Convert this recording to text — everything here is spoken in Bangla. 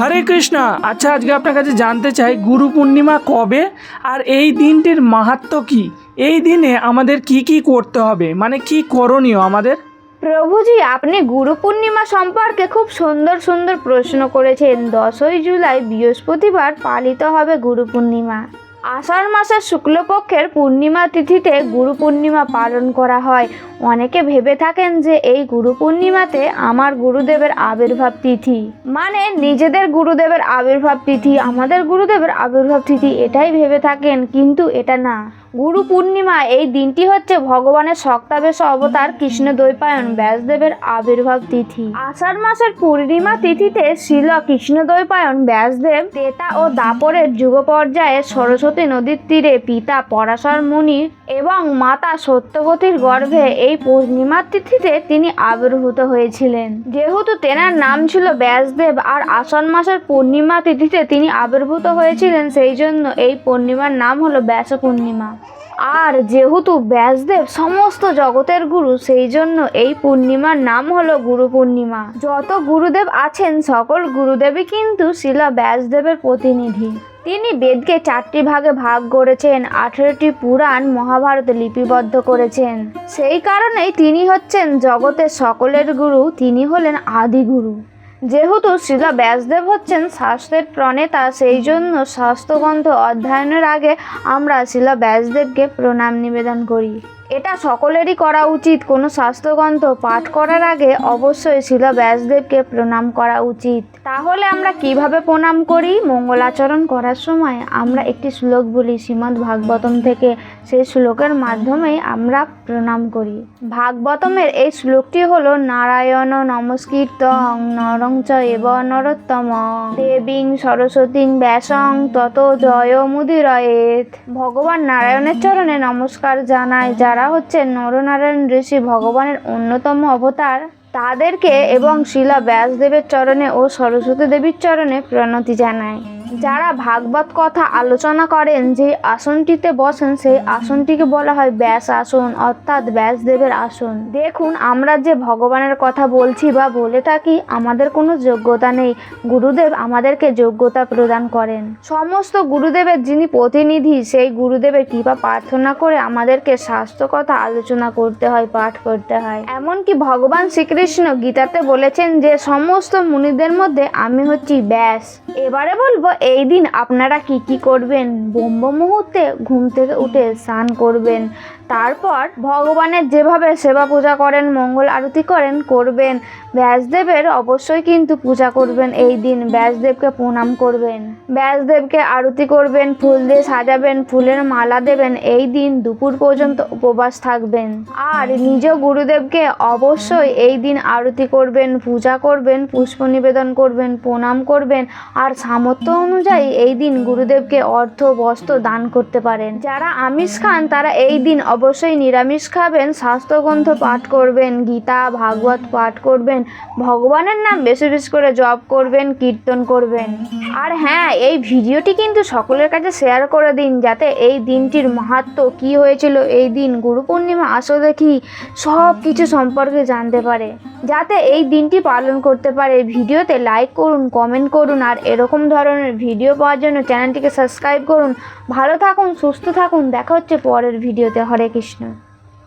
হরে কৃষ্ণ। আচ্ছা আজকে আপনার কাছে জানতে চাই, গুরু পূর্ণিমা কবে আর এই দিনটির মাহাত্ম কি? এই দিনে আমাদের কি কি করতে হবে? মানে কি করণীয় আমাদের? প্রভুজি, আপনি গুরু পূর্ণিমা সম্পর্কে খুব সুন্দর সুন্দর প্রশ্ন করেছেন। দশই জুলাই বৃহস্পতিবার পালিত হবে গুরু পূর্ণিমা। আষাঢ় মাসের শুক্লপক্ষের পূর্ণিমা তিথিতে গুরু পূর্ণিমা পালন করা হয়। অনেকে ভেবে থাকেন যে এই গুরু পূর্ণিমাতে আমার গুরুদেবের আবির্ভাব তিথি। মানে নিজেদের গুরুদেবের আবির্ভাব তিথি, আমাদের গুরুদেবের আবির্ভাব তিথি, এটাই ভেবে থাকেন, কিন্তু এটা না। গুরু পূর্ণিমা, এই দিনটি হচ্ছে ভগবানের সক্তাবেশ অবতার কৃষ্ণ দ্বৈপায়ন ব্যাসদেবের আবির্ভাব তিথি। আষাঢ় মাসের পূর্ণিমা তিথিতে শিল কৃষ্ণ দ্বৈপায়ন ব্যাসদেব, তেতা ও দাপরের যুগ পর্যায়ে সরস্বতী নদীর তীরে পিতা পরাশর মুনি এবং মাতা সত্যবতীর গর্ভে এই পূর্ণিমা তিথিতে তিনি আবির্ভূত হয়েছিলেন। যেহেতু তেনার নাম ছিল ব্যাসদেব আর আষাঢ় মাসের পূর্ণিমা তিথিতে তিনি আবির্ভূত হয়েছিলেন, সেই জন্য এই পূর্ণিমার নাম হলো ব্যাস পূর্ণিমা। আর যেহেতু ব্যাসদেব সমস্ত জগতের গুরু, সেই জন্য এই পূর্ণিমার নাম হলো গুরু পূর্ণিমা। যত গুরুদেব আছেন, সকল গুরুদেবই কিন্তু শিলা ব্যাসদেবের প্রতিনিধি। তিনি বেদকে চারটি ভাগে ভাগ করেছেন, আঠেরোটি পুরাণ মহাভারত লিপিবদ্ধ করেছেন। সেই কারণেই তিনি হচ্ছেন জগতের সকলের গুরু, তিনি হলেন আদি গুরু যেহেতু শিলা ব্যাসদেব হচ্ছেন স্বাস্থ্যের প্রণেতা, সেই জন্য শাস্ত্রগ্রন্থ অধ্যয়নের আগে আমরা শিলা ব্যাসদেবকে প্রণাম নিবেদন করি। এটা সকলেরই করা উচিত। কোনো স্বাস্থ্যগ্রন্থ পাঠ করার আগে অবশ্যই শিলা ব্যাসদেবকে প্রণাম করা উচিত। তাহলে আমরা কীভাবে প্রণাম করি? মঙ্গলাচরণ করার সময় আমরা একটি শ্লোক বলি, শ্রীমদ্ ভাগবতম থেকে। সেই শ্লোকের মাধ্যমেই আমরা প্রণাম করি। ভাগবতমের এই শ্লোকটি হলো, নারায়ণ নমস্কৃত নরং চ এব নরোত্তম। দেবীং সরস্বতীং ব্যাসং তত জয় মুদিরয়েত ভগবান নারায়ণের চরণে নমস্কার জানায় যারা হচ্ছেন নরনারায়ণ ঋষি ভগবানের অন্যতম অবতার। তাদেরকে এবং শিলা ব্যাসদেবের চরণে ও সরস্বতী দেবীর চরণে প্রণতি জানায়। যারা ভাগবত কথা আলোচনা করেন, যে আসনটিতে বসেন, সেই আসনটিকে বলা হয় ব্যাস আসন, অর্থাৎ ব্যাসদেবের আসন। দেখুন, আমরা যে ভগবানের কথা বলছি বা বলে থাকি, আমাদের কোনো যোগ্যতা নেই। গুরুদেব আমাদেরকে যোগ্যতা প্রদান করেন। সমস্ত গুরুদেবের যিনি প্রতিনিধি, সেই গুরুদেবের কৃপা প্রার্থনা করে আমাদেরকে স্বাস্থ্য কথা আলোচনা করতে হয়, পাঠ করতে হয়। এমনকি ভগবান শ্রীকৃষ্ণ গীতাতে বলেছেন যে, সমস্ত মুনিদের মধ্যে আমি হচ্ছি ব্যাস। এবারে বলব এই দিন আপনারা কি কি করবেন? ব্রহ্ম মুহূর্তে ঘুম থেকে উঠে স্নান করবেন। তারপর ভগবানের যেভাবে সেবা পূজা করেন, মঙ্গল আরতি করেন, করবেন। ব্যাসদেবের অবশ্যই কিন্তু পূজা করবেন এই দিন। ব্যাসদেবকে প্রণাম করবেন। ব্যাসদেবকে আরতি করবেন, ফুল দিয়ে সাজাবেন, ফুলের মালা দেবেন। এই দিন দুপুর পর্যন্ত উপবাস থাকবেন। আর নিজ গুরুদেবকে অবশ্যই এই দিন আরতি করবেন, পূজা করবেন, পুষ্প নিবেদন করবেন, প্রণাম করবেন। আর সামর্থ্য অনুযায়ী এই দিন গুরুদেবকে অর্থ বস্ত্র দান করতে পারেন। যারা আমিষ খান, তারা এই দিন অবশ্যই নিরামিষ খাবেন স্বাস্থ্যগ্রন্থ পাঠ করবেন, গীতা, ভাগবত পাঠ করবেন, ভগবানের নাম বেশি বেশি করে জপ করবেন, কীর্তন করবেন। আর হ্যাঁ এই ভিডিওটি কিন্তু সকলের কাছে শেয়ার করে দিন, যাতে এই দিনটির মাহাত্ম কি হয়েছিল, এই দিন গুরু পূর্ণিমা আসো দেখি সব কিছু সম্পর্কে জানতে পারে। যাতে এই দিনটি পালন করতে পারে, ভিডিওতে লাইক করুন, কমেন্ট করুন, আর এরকম ধরনের ভিডিও পাওয়ার জন্য চ্যানেলটিকে সাবস্ক্রাইব করুন। ভালো থাকুন, সুস্থ থাকুন। দেখা হচ্ছে পরের ভিডিওতে। হরে কৃষ্ণ।